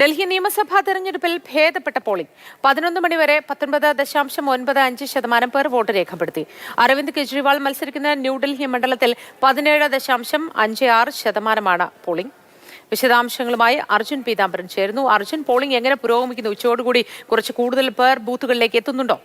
ഡൽഹി നിയമസഭാ തെരഞ്ഞെടുപ്പിൽ ഭേദപ്പെട്ട പോളിംഗ്. പതിനൊന്ന് മണിവരെ പത്തൊൻപത് ദശാംശം ഒൻപത് അഞ്ച് ശതമാനം പേർ വോട്ട് രേഖപ്പെടുത്തി. അരവിന്ദ് കെജ്രിവാൾ മത്സരിക്കുന്ന ന്യൂഡൽഹി മണ്ഡലത്തിൽ പതിനേഴ് ദശാംശം അഞ്ച് ആറ് ശതമാനമാണ് പോളിംഗ്. വിശദാംശങ്ങളുമായി അർജുൻ പീതാംബരൻ ചേരുന്നു. അർജുൻ പോളിംഗ് എങ്ങനെ പുരോഗമിക്കുന്നു? ഉച്ചയോടുകൂടി കുറച്ച് കൂടുതൽ പേർ ബൂത്തുകളിലേക്ക് എത്തുന്നുണ്ടോ?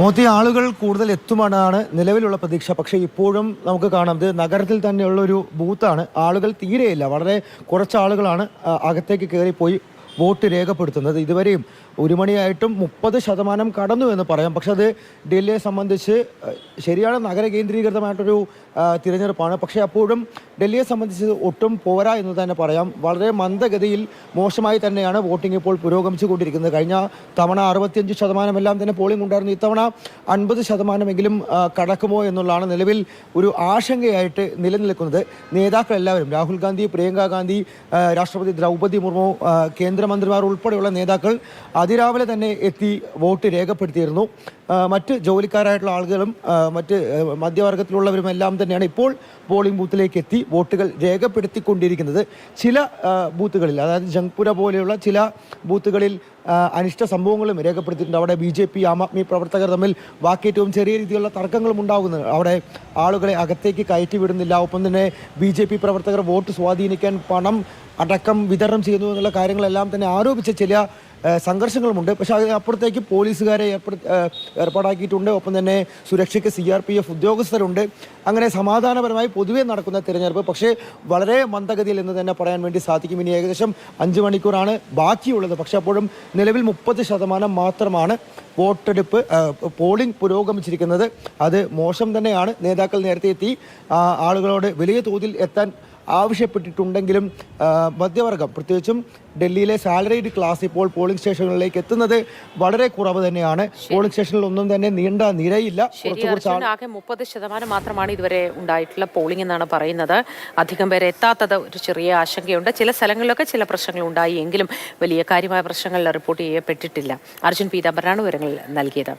മോത്തി ആളുകൾ കൂടുതൽ എത്തുമെന്നാണ് നിലവിലുള്ള പ്രതീക്ഷ. പക്ഷേ ഇപ്പോഴും നമുക്ക് കാണാം ഇത് നഗരത്തിൽ തന്നെയുള്ള ഒരു ബൂത്താണ്. ആളുകൾ തീരെയില്ല. വളരെ കുറച്ച് ആളുകളാണ് അകത്തേക്ക് കയറിപ്പോയി. വോട്ട് രേഖപ്പെടുത്തുന്നത്. ഇതുവരെയും ഒരു മണിയായിട്ടും മുപ്പത് ശതമാനം കടന്നു എന്ന് പറയാം. പക്ഷെ അത് ഡൽഹിയെ സംബന്ധിച്ച് ശരിയാണ് നഗര കേന്ദ്രീകൃതമായിട്ടൊരു തിരഞ്ഞെടുപ്പാണ്. പക്ഷേ അപ്പോഴും ഡൽഹിയെ സംബന്ധിച്ച് ഒട്ടും പോരാ എന്ന് തന്നെ പറയാം. വളരെ മന്ദഗതിയിൽ മോശമായി തന്നെയാണ് വോട്ടിംഗ് ഇപ്പോൾ പുരോഗമിച്ചു കൊണ്ടിരിക്കുന്നത് കഴിഞ്ഞ തവണ അറുപത്തിയഞ്ച് ശതമാനമെല്ലാം തന്നെ പോളിംഗ് ഉണ്ടായിരുന്നു. ഇത്തവണ അൻപത് ശതമാനമെങ്കിലും കടക്കുമോ എന്നുള്ളതാണ് നിലവിൽ ഒരു ആശങ്കയായിട്ട് നിലനിൽക്കുന്നത്. നേതാക്കളെല്ലാവരും രാഹുൽ ഗാന്ധി പ്രിയങ്ക ഗാന്ധി രാഷ്ട്രപതി ദ്രൗപദി മുർമു ആ, കേന്ദ്രമന്ത്രിമാർ ഉൾപ്പെടെയുള്ള നേതാക്കൾ അതിരാവിലെ തന്നെ എത്തി വോട്ട് രേഖപ്പെടുത്തിയിരുന്നു. മറ്റ് ജോലിക്കാരായിട്ടുള്ള ആളുകളും മറ്റ് മധ്യവർഗത്തിലുള്ളവരും എല്ലാം തന്നെയാണ് ഇപ്പോൾ പോളിംഗ് ബൂത്തിലേക്ക് എത്തി വോട്ടുകൾ രേഖപ്പെടുത്തിക്കൊണ്ടിരിക്കുന്നത്. ചില ബൂത്തുകളിൽ അതായത് ജംഗ്പുര പോലെയുള്ള ചില ബൂത്തുകളിൽ അനിഷ്ട സംഭവങ്ങളും രേഖപ്പെടുത്തിയിട്ടുണ്ട്. അവിടെ B J P Aam Aadmi പ്രവർത്തകർ തമ്മിൽ വാക്കേറ്റവും ചെറിയ രീതിയിലുള്ള തർക്കങ്ങളും ഉണ്ടാകുന്നത് അവിടെ ആളുകളെ അകത്തേക്ക് കയറ്റി വിടുന്നില്ല ഒപ്പം തന്നെ ബി ജെ പി പ്രവർത്തകർ വോട്ട് സ്വാധീനിക്കാൻ പണം അടക്കം വിതരണം ചെയ്യുന്നു എന്നുള്ള കാര്യങ്ങളെല്ലാം തന്നെ ആരോപിച്ച ചില സംഘർഷങ്ങളുമുണ്ട്. പക്ഷെ അത് അപ്പുറത്തേക്ക് പോലീസുകാരെ ഏർപ്പെടു ഏർപ്പാടാക്കിയിട്ടുണ്ട്. ഒപ്പം തന്നെ സുരക്ഷയ്ക്ക് സി ആർ പി എഫ് ഉദ്യോഗസ്ഥരുണ്ട്. അങ്ങനെ സമാധാനപരമായി പൊതുവേ നടക്കുന്ന തിരഞ്ഞെടുപ്പ് പക്ഷേ വളരെ മന്ദഗതിയിൽ എന്ന് തന്നെ പറയാൻ വേണ്ടി സാധിക്കും. ഇനി ഏകദേശം അഞ്ച് മണിക്കൂറാണ് ബാക്കിയുള്ളത്. പക്ഷെ അപ്പോഴും നിലവിൽ മുപ്പത് ശതമാനം മാത്രമാണ് വോട്ടെടുപ്പ് പോളിംഗ് പുരോഗമിച്ചിരിക്കുന്നത്. അത് മോശം തന്നെയാണ്. നേതാക്കൾ നേരത്തെ എത്തി. ആളുകളോട് വലിയ തോതിൽ എത്താൻ ആവശ്യപ്പെട്ടിട്ടുണ്ടെങ്കിലും മധ്യവർഗം പ്രത്യേകിച്ചും ഡൽഹിയിലെ സാലറീഡ് ക്ലാസ് ഇപ്പോൾ പോളിംഗ് സ്റ്റേഷനുകളിലേക്ക് എത്തുന്നത് വളരെ കുറവ് തന്നെയാണ്. പോളിംഗ് സ്റ്റേഷനിൽ ഒന്നും തന്നെ നീണ്ട നിരയില്ല. ആകെ മുപ്പത് ശതമാനം മാത്രമാണ് ഇതുവരെ ഉണ്ടായിട്ടുള്ള പോളിംഗ് എന്നാണ് പറയുന്നത്. അധികം പേരെ എത്താത്തത് ഒരു ചെറിയ ആശങ്കയുണ്ട്. ചില സ്ഥലങ്ങളിലൊക്കെ ചില പ്രശ്നങ്ങൾ ഉണ്ടായി എങ്കിലും വലിയ കാര്യമായ പ്രശ്നങ്ങൾ റിപ്പോർട്ട് ചെയ്യപ്പെട്ടിട്ടില്ല. അർജുൻ പീതാംബരനാണ് വിവരങ്ങൾ നൽകിയത്.